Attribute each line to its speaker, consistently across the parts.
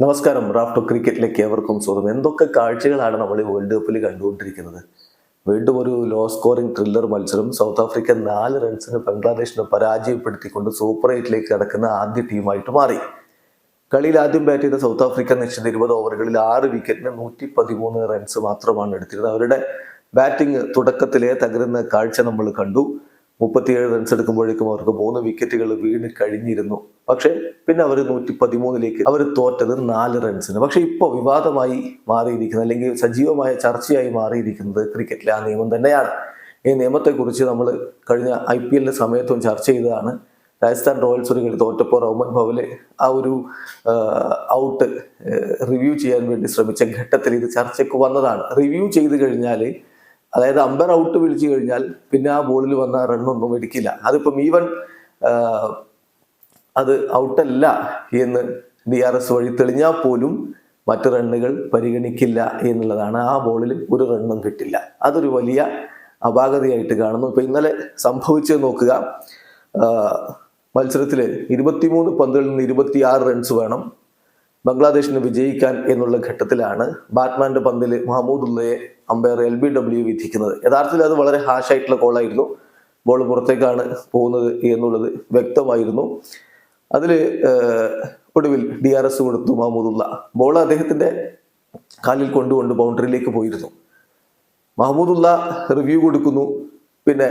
Speaker 1: നമസ്കാരം. റാഫ്റ്റോ ക്രിക്കറ്റിലേക്ക് ഏവർക്കും സ്വാഗതം. എന്തൊക്കെ കാഴ്ചകളാണ് നമ്മൾ ഈ വേൾഡ് കപ്പിൽ കണ്ടുകൊണ്ടിരിക്കുന്നത്? വീണ്ടും ഒരു ലോ സ്കോറിംഗ് ത്രില്ലർ മത്സരം. സൗത്ത് ആഫ്രിക്ക നാല് റൺസിന് ബംഗ്ലാദേശിനെ പരാജയപ്പെടുത്തിക്കൊണ്ട് സൂപ്പർ എയ്റ്റിലേക്ക് കടക്കുന്ന ആദ്യ ടീമായിട്ട് മാറി. കളിയിൽ ആദ്യം ബാറ്റ് ചെയ്ത സൗത്ത് ആഫ്രിക്ക നിശ്ചിത ഇരുപത് ഓവറുകളിൽ ആറ് വിക്കറ്റിന് നൂറ്റി പതിമൂന്ന് റൺസ് മാത്രമാണ് എടുത്തിരുന്നത്. അവരുടെ ബാറ്റിംഗ് തുടക്കത്തിലെ തകരുന്ന കാഴ്ച നമ്മൾ കണ്ടു. മുപ്പത്തിയേഴ് റൺസ് എടുക്കുമ്പോഴേക്കും അവർക്ക് മൂന്ന് വിക്കറ്റുകൾ വീണ് കഴിഞ്ഞിരുന്നു. പക്ഷെ പിന്നെ അവർ നൂറ്റി പതിമൂന്നിലേക്ക് അവർ തോറ്റത് നാല് റൺസിന് പക്ഷെ ഇപ്പോൾ വിവാദമായി മാറിയിരിക്കുന്നത് അല്ലെങ്കിൽ സജീവമായ ചർച്ചയായി മാറിയിരിക്കുന്നത് ക്രിക്കറ്റിലെ ആ നിയമം തന്നെയാണ്. ഈ നിയമത്തെക്കുറിച്ച് നമ്മൾ കഴിഞ്ഞ ഐ പി എല്ലിന്റെ സമയത്തും ചർച്ച ചെയ്തതാണ്. രാജസ്ഥാൻ റോയൽസ് ഒരു കളി തോറ്റപ്പോൾ റോമൻ ഭവൽ ആ ഒരു ഔട്ട് റിവ്യൂ ചെയ്യാൻ വേണ്ടി ശ്രമിച്ച ഘട്ടത്തിൽ ഇത് ചർച്ചയ്ക്ക് വന്നതാണ്. റിവ്യൂ ചെയ്ത് കഴിഞ്ഞാൽ അതായത് അമ്പർ ഔട്ട് വിളിച്ചു കഴിഞ്ഞാൽ പിന്നെ ആ ബോളിൽ വന്ന റണ്ണൊന്നും എടുക്കില്ല. അതിപ്പം ഈവൻ അത് ഔട്ടല്ല എന്ന് ഡി ആർ എസ് വഴി തെളിഞ്ഞാൽ പോലും മറ്റു റണ്ണുകൾ പരിഗണിക്കില്ല എന്നുള്ളതാണ് ആ ബോളിൽ ഒരു റണ്ണും കിട്ടില്ല. അതൊരു വലിയ അപാകതയായിട്ട് കാണുന്നു. ഇപ്പം ഇന്നലെ സംഭവിച്ചത് നോക്കുക. മത്സരത്തിൽ ഇരുപത്തിമൂന്ന് പന്തുകളിൽ നിന്ന് ഇരുപത്തിയാറ് റൺസ് വേണം. ബംഗ്ലാദേശിന് വിജയിക്കാൻ എന്നുള്ള ഘട്ടത്തിലാണ് ബാറ്റ്മാന്റെ പന്തിൽ മഹമ്മൂദുള്ളയെ അമ്പയർ എൽ ബി ഡബ്ല്യു വിധിക്കുന്നത്. യഥാർത്ഥത്തിൽ അത് വളരെ ഹാഷായിട്ടുള്ള കോളായിരുന്നു ബോൾ പുറത്തേക്കാണ് പോകുന്നത് എന്നുള്ളത് വ്യക്തമായിരുന്നു. അതിൽ ഒടുവിൽ ഡി ആർ എസ് കൊടുത്തു മഹമ്മൂദുള്ള ബോൾ അദ്ദേഹത്തിന്റെ കാലിൽ കൊണ്ടുകൊണ്ട് ബൗണ്ടറിയിലേക്ക് പോയിരുന്നു. മഹമ്മൂദുള്ള റിവ്യൂ കൊടുക്കുന്നു. പിന്നെ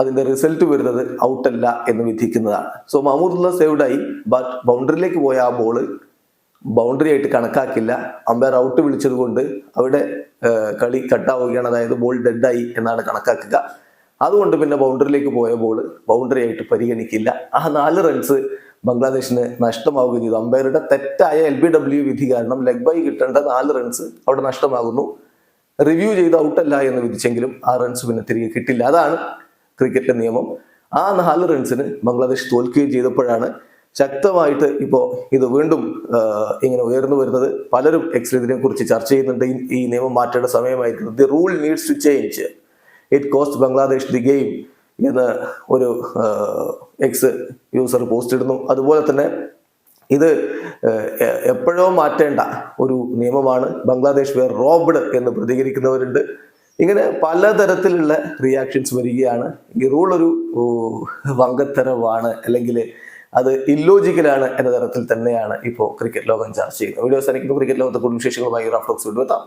Speaker 1: അതിന്റെ റിസൾട്ട് വരുന്നത് ഔട്ടല്ല എന്ന് വിധിക്കുന്നതാണ്. സോ മഹമ്മൂദുള്ള സേവ്ഡായി ബട്ട് ബൗണ്ടറിയിലേക്ക് പോയ ആ ബോൾ ബൗണ്ടറി ആയിട്ട് കണക്കാക്കില്ല. അമ്പയർ ഔട്ട് വിളിച്ചത് കൊണ്ട് അവിടെ കളി കട്ടാവുകയാണ് അതായത് ബോൾ ഡെഡായി എന്നാണ് കണക്കാക്കുക. അതുകൊണ്ട് പിന്നെ ബൗണ്ടറിയിലേക്ക് പോയ ബോൾ ബൗണ്ടറി ആയിട്ട് പരിഗണിക്കില്ല. ആ നാല് റൺസ് ബംഗ്ലാദേശിന് നഷ്ടമാവുകയും ചെയ്തു. അമ്പയറുടെ തെറ്റായ എൽ ബി ഡബ്ല്യു വിധി കാരണം ലെഗ് ബൈ കിട്ടേണ്ട നാല് റൺസ് അവിടെ നഷ്ടമാകുന്നു. റിവ്യൂ ചെയ്ത് ഔട്ടല്ല എന്ന് വിധിച്ചെങ്കിലും ആ റൺസ് പിന്നെ തിരികെ കിട്ടില്ല. അതാണ് ക്രിക്കറ്റിലെ നിയമം. ആ നാല് റൺസിന് ബംഗ്ലാദേശ് തോൽക്കുകയും ചെയ്തപ്പോഴാണ് ശക്തമായിട്ട് ഇപ്പോൾ ഇത് വീണ്ടും ഇങ്ങനെ ഉയർന്നു വരുന്നത്. പലരും എക്സ് ഇതിനെ കുറിച്ച് ചർച്ച ചെയ്യുന്നുണ്ട്. ഈ നിയമം മാറ്റേണ്ട സമയമായിരുന്നു the rule needs to change it cost Bangladesh the game എന്ന് ഒരു എക്സ് യൂസർ പോസ്റ്റ് ഇടുന്നു. അതുപോലെ തന്നെ ഇത് എപ്പോഴോ മാറ്റേണ്ട ഒരു നിയമമാണ്. ബംഗ്ലാദേശ് വേർ റോബ്ഡ് എന്ന് പ്രതികരിക്കുന്നവരുണ്ട്. ഇങ്ങനെ പലതരത്തിലുള്ള റിയാക്ഷൻസ് വരികയാണ്. ഈ റൂൾ ഒരു വങ്കത്തരവാണ് അല്ലെങ്കിൽ അത് ഇല്ലോജിക്കലാണ് എന്ന തരത്തിൽ തന്നെയാണ് ഇപ്പോൾ ക്രിക്കറ്റ് ലോകം ചർച്ച ചെയ്യുന്നത്. വീഡിയോസ് എനിക്ക് ക്രിക്കറ്റ് ലോകത്തെ കുടുംബ വിശേഷങ്ങളുമായി റാഫ്റ്റോക്സ് കൊണ്ടുവെത്താം